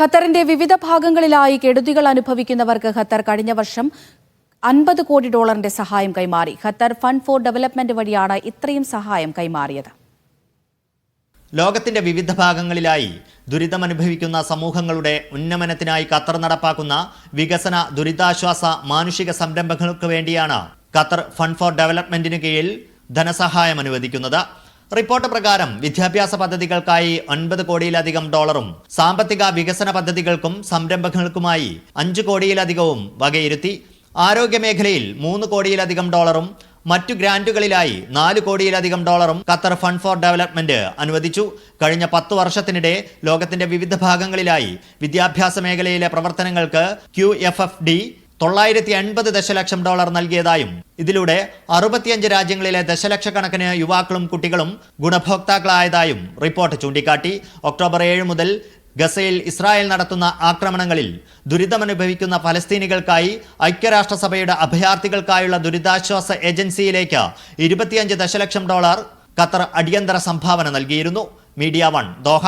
ഖത്തറിന്റെ വിവിധ ഭാഗങ്ങളിലായി കെടുതികൾ അനുഭവിക്കുന്നവർക്ക് ഖത്തർ കഴിഞ്ഞ വർഷം അൻപത് കോടി ഡോളറിന്റെ സഹായം കൈമാറി. ഖത്തർ ഫണ്ട് ഫോർ ഡെവലപ്മെന്റ് വഴിയാണ് ഇത്രയും സഹായം കൈമാറിയത്. ലോകത്തിന്റെ വിവിധ ഭാഗങ്ങളിലായി ദുരിതമനുഭവിക്കുന്ന സമൂഹങ്ങളുടെ ഉന്നമനത്തിനായി ഖത്തർ നടപ്പാക്കുന്ന വികസന ദുരിതാശ്വാസ മാനുഷിക സംരംഭങ്ങൾക്ക് വേണ്ടിയാണ് ഖത്തർ ഫണ്ട് ഫോർ ഡെവലപ്മെന്റിന് കീഴിൽ ധനസഹായം അനുവദിക്കുന്നത്. റിപ്പോർട്ട് പ്രകാരം വിദ്യാഭ്യാസ പദ്ധതികൾക്കായി ഒൻപത് കോടിയിലധികം ഡോളറും സാമ്പത്തിക വികസന പദ്ധതികൾക്കും സംരംഭങ്ങൾക്കുമായി അഞ്ച് കോടിയിലധികവും വകയിരുത്തി ആരോഗ്യമേഖലയിൽ മൂന്ന് കോടിയിലധികം ഡോളറും മറ്റു ഗ്രാന്റുകളിലായി നാല് കോടിയിലധികം ഡോളറും ഖത്തർ ഫണ്ട് ഫോർ ഡെവലപ്മെന്റ് അനുവദിച്ചു. കഴിഞ്ഞ പത്ത് വർഷത്തിനിടെ ലോകത്തിന്റെ വിവിധ ഭാഗങ്ങളിലായി വിദ്യാഭ്യാസ മേഖലയിലെ പ്രവർത്തനങ്ങൾക്ക് ക്യു എഫ് എഫ് ഡി തൊള്ളായിരത്തി എൺപത് ദശലക്ഷം ഡോളർ നൽകിയതായും ഇതിലൂടെ അറുപത്തിയഞ്ച് രാജ്യങ്ങളിലെ ദശലക്ഷക്കണക്കിന് യുവാക്കളും കുട്ടികളും ഗുണഭോക്താക്കളായതായും റിപ്പോർട്ട് ചൂണ്ടിക്കാട്ടി. ഒക്ടോബർ ഏഴ് മുതൽ ഗസയിൽ ഇസ്രായേൽ നടത്തുന്ന ആക്രമണങ്ങളിൽ ദുരിതമനുഭവിക്കുന്ന ഫലസ്തീനികൾക്കായി ഐക്യരാഷ്ട്രസഭയുടെ അഭയാർത്ഥികൾക്കായുള്ള ദുരിതാശ്വാസ ഏജൻസിയിലേക്ക് ഇരുപത്തിയഞ്ച് ദശലക്ഷം ഡോളർ ഖത്തർ അടിയന്തര സംഭാവന നൽകിയിരുന്നു. Media one Doha.